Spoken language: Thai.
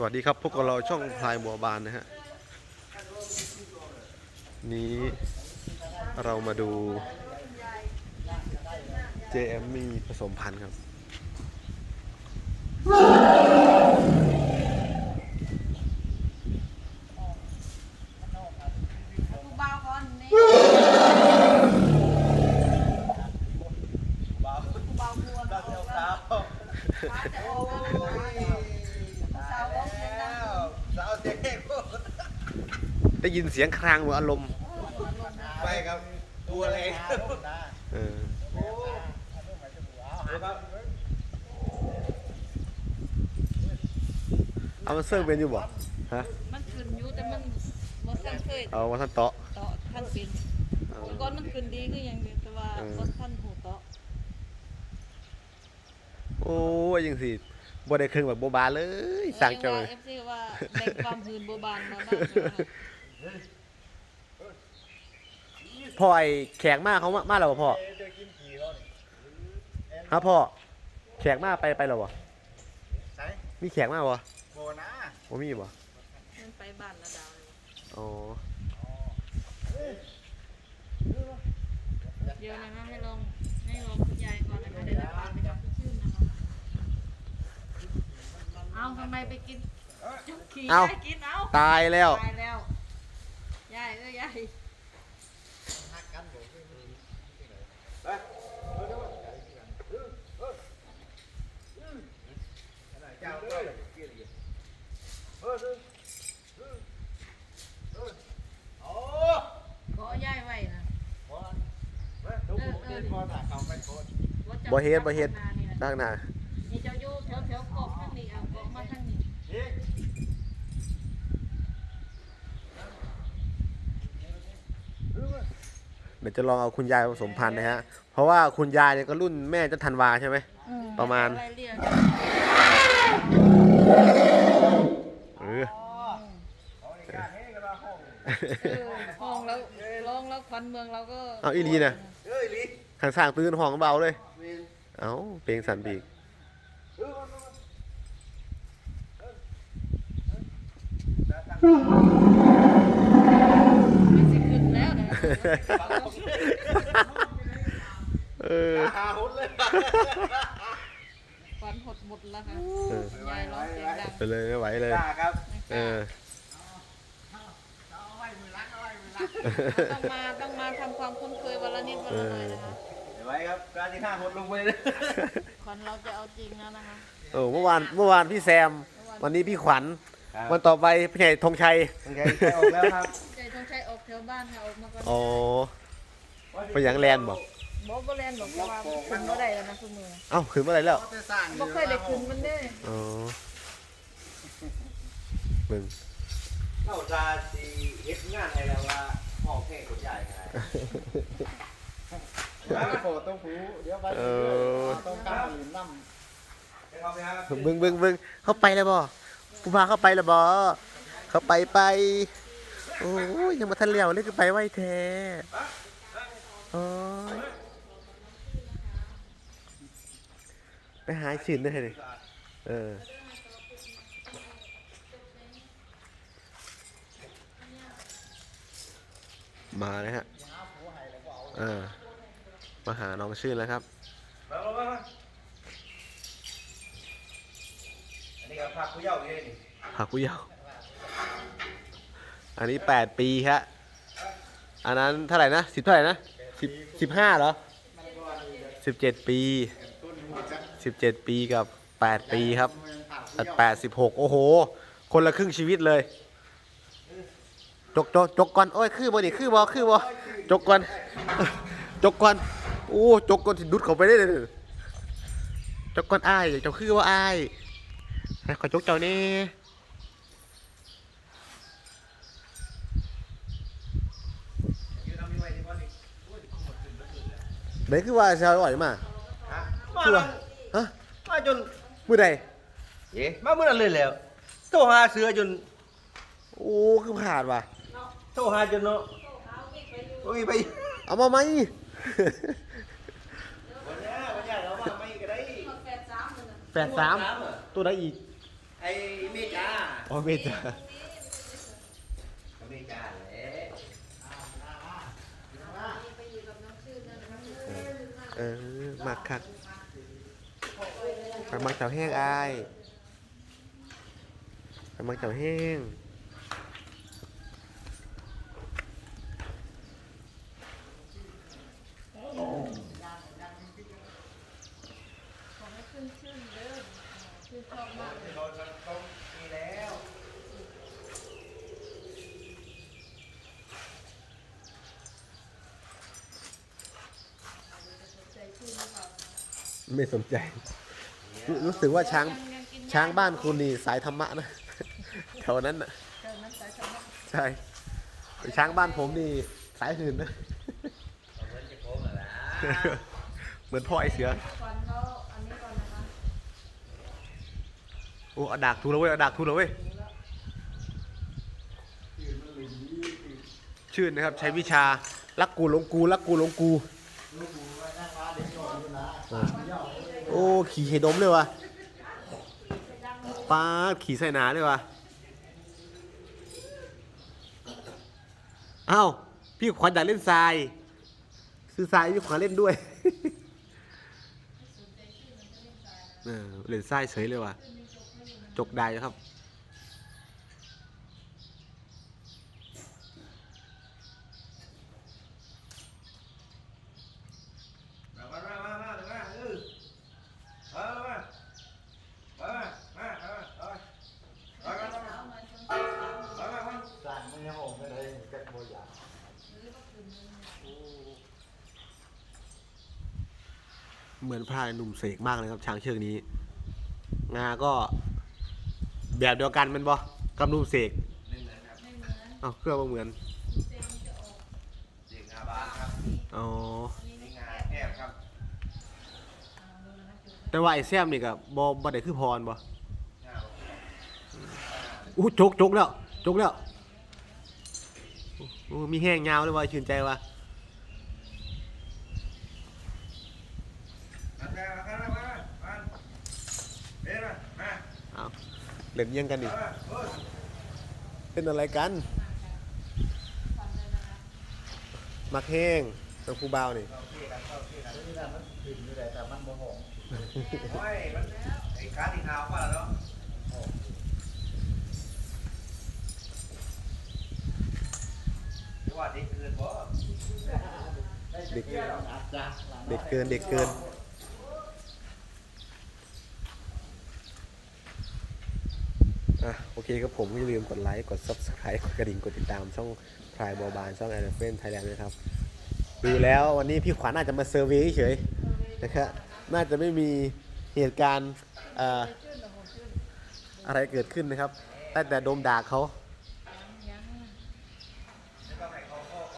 สวัสดีครับพวกเราช่องพลายบัวบานนะฮะ นี้เรามาดู JM มีผสมพันธุ์ครับ ผู้บ่าวก่อนนี่ บ่าว ผู้บ่าวบัว ดาวเจ้าสาว มาแต่โอ้ยสาวก็เสียงดัง สาวเจ๊กู ได้ยินเสียงครางเหมือนอารมณ์ไปครับตัวเล็กเออโอ้ครับเอามาเซิร์ฟเป็นอยู่บ่ฮะมันขึ้นอยู่แต่มันบ่ทันเคยเอามาท่านเตาะต่อทันเป็นเอาก่อนมันขึ้นดีคือหยังเดียวแต่ว่าเออบ่ทันหูต่อโอ้ยยังสิบ่ได้เครื่องแบบโบบาเลยสั่งเจ้าเลยเอฟซีว่าในความหืนโบบานมาบ้างนะคะ พ่อไอ้แขกมาเขามามาแล้วบ่พ่อเจอกินขี่เขานี่ฮะพ่อแขกมาไปไปแล้วบ่ไหนมีแขกมาบ่โบนะบ่มีบ่มันไปบ้านนาดาวเลยอ๋อเดี๋ยวนะคะให้ลองให้ลองคุณยายก่อนนะคะเดี๋ยวจะพาไปกับพี่ชื่นนะคะเอาทำไมไปกินขี่ยายกินเอาตายแล้ว ตายแล้วยายเอ้ยยาย เจ้าก็โอ้ ขอยายไว้นะ โหทุกคนเดินคอถ่ายเขาไปโคตร บ่เฮ็ดบ่เฮ็ดนี่นะดังหน้านี่เจ้าอยู่แถวแถวๆกบทางนี้เอากบมาทางนี้นี่เดี๋ยวจะลองเอาคุณยายผสมพันธุ์นะฮะ เพราะว่าคุณยายเนี่ยก็รุ่นแม่เจะธันวาใช่ไหม ประมาณ อะไรเรียกเออเอาในการนี้ก็มาห้องเออห้องแล้วร้องแล้วควันเมืองเราก็เอาอีหลีนะ เอ้ยลิ ทางสร้างตื่นห้องเบาเลย เวียนเอ้าเพลงสันปีกเออมันไม่สิขึ้นแล้วนะเออหาหุ่นเลยควันหดหมดแล้วค่ะเออยายร้องเสียงดังไปเลยไม่ไหวเลยจ้าครับ เออต้องมาต้องมาทำความคุ้นเคยวันละนิดวันละหน่อยนะคะ เดี๋ยวไว้ครับการที่ห้าหุ่นลงไปเลยควันเราจะเอาจริงแล้วนะคะโอ้เมื่อวานเมื่อวานพี่แซม วันนี้พี่ขวัญวันต่อไปพี่ใหญ่ธงชัยโอเคออกแล้วครับใจต้องใช้ออกแถวบ้านค่ะออกมาก่อนอ๋อไปหยังแลนด์บอกบอกบ่แลนบอกว่าขึ้นบ่ได้แล้วนะคือมือนะเอ้าขึ้นเมื่อไหรแล้วบ่เคยได้ขึ้นมันเด้อ๋อมึงเข้าตาสีเฮ็ดงานให้แล้วว่าห้องแข่งคนใหญ่ไง โฟต้องฟูเดี๋ยวไปเออ ต้องการหลินน้ำเข้าไปครับบึงบึงบึงเข้าไปแล้วบ่ผู้พาเข้าไปแล้วบ่เข้าไปไป โอ้ยยังมาทันเลี้ยวเลยคือไปไหวแท้โอ้ยไปหาฉินได้เลยเออมาเลยฮะเออ มาหาน้องชื่นแล้วครับมามามาอันนี้ก็พักผู้เยาว์อยู่นี่ผักผู้เยาว์อันนี้แปดปีฮะอันนั้นเท่าไหร่นะสิบเท่าไหร่นะสิบสิบห้าเหรอสิบเจ็ดปีสิบเจ็ดปีกับแปดปีครับแปดสิบหกโอ้โห คนละครึ่งชีวิตเลย จกจกจกก่อนโอ้ย คือบ่นี่คือบ่คือบ่จกก่อนจกก่อน โอ้จกก่อนสิดุดเข้าไปได้เลยจกก่อนอ้ายเจ้าคือว่าอ้ายให้ขอจกเจ้านี่ยืนเอามีไว้ที่บ้านนี่ไหนคือว่าชาวอ่อยมาฮะคือว่าฮะมาจนมือใดเอ๊ะมาเมื่อนั้นเลยแล้วโทรหาเสือจน โอ้คือผ่านว่ะโทรหาจนเนาะโอ้ยไป เอามาไหม วันนี้วันนี้เรามาไม่ก็ได้ แปดสามเลยนะแปดสามตัวไหนอีก ไอ้เมจ้าอ๋อเมจ้าเมจ้าแหละไปอยู่กับน้องชื่อนั่นนะเออมักคักไปมักเจ้าแห้งอายไปมักเจ้าแห้ง ขอให้ขึ้นชื่นเด้อ ชื่นชอบมากเลยโดนต้มมีแล้วใจชื่นหรือเปล่าไม่สนใจ รู้รู้สึกว่าช้างยังยังกินช้างบ้านคุณนี่สายธรรมะนะแถวนั้นน่ะเกินน้ำสายธรรมะใช่ช้างบ้านผมนี่สายหื่นนะ เหมือนจะโค้งอะไรเหมือนพ่อไอเสือก่อนเขาอันนี้ก่อนนะคะ โอ้เอาดากทูแล้วเว้ยเอาดากทูแล้วเว้ยชื่นนะครับ ใช้วิชารักกูหลงกูรักกูหลงกูโอ้ขี่ไข่ดมเลยวะป้าขี่ใส่หนาเลยวะอ้าวพี่ขวัญอยากเล่นทราย ซื้อทรายให้พี่ขวัญเล่นด้วยเออเล่นทรายเฉยเลยว่ะ จกได้ครับ สั่บเหมือนพรายหนุ่มเสกมากเลยครับ ช้างเชือกนี้ งาก็ แบบเดียวกันแมันบ่กับหนุ่มเสกหนึ่งนะครับไม่เหมือนเอ้าเครื่องบ่เหมือนเซ็งจะออกเด็กอาบานครับอ๋ออันนี้นี่นี่งาแอบแอบครับอ่าดูนะจุดแต่ว่าไอ้แซมนี่ก็บ่บ่ได้คือพรบ่งาอู้จกจกแล้วจกแล้วโอ้มีแห้งยาวเลยว่ะชื่นใจว่ะ เล่นเยี่ยงกันอีกเป็นอะไรกันมักแห้งตังคูเบานี่ไอ้ขาที่นเด็กเกินเด็กเกินเด็กเกิน อะโอเคครับผมอย่าลืมกดไลค์ กด Subscribe กดกระดิ่ง กดติดตามช่องพรายบอบานช่องแอนเฟนไทยแลนด์นะครับ ดูแล้ววันนี้พี่ขวัญน่าจะมาเซอร์เวย์เฉยนะครับน่าจะไม่มีเหตุการณ์อะไรเกิดขึ้นนะครับตั้งแต่โดมด่าเขา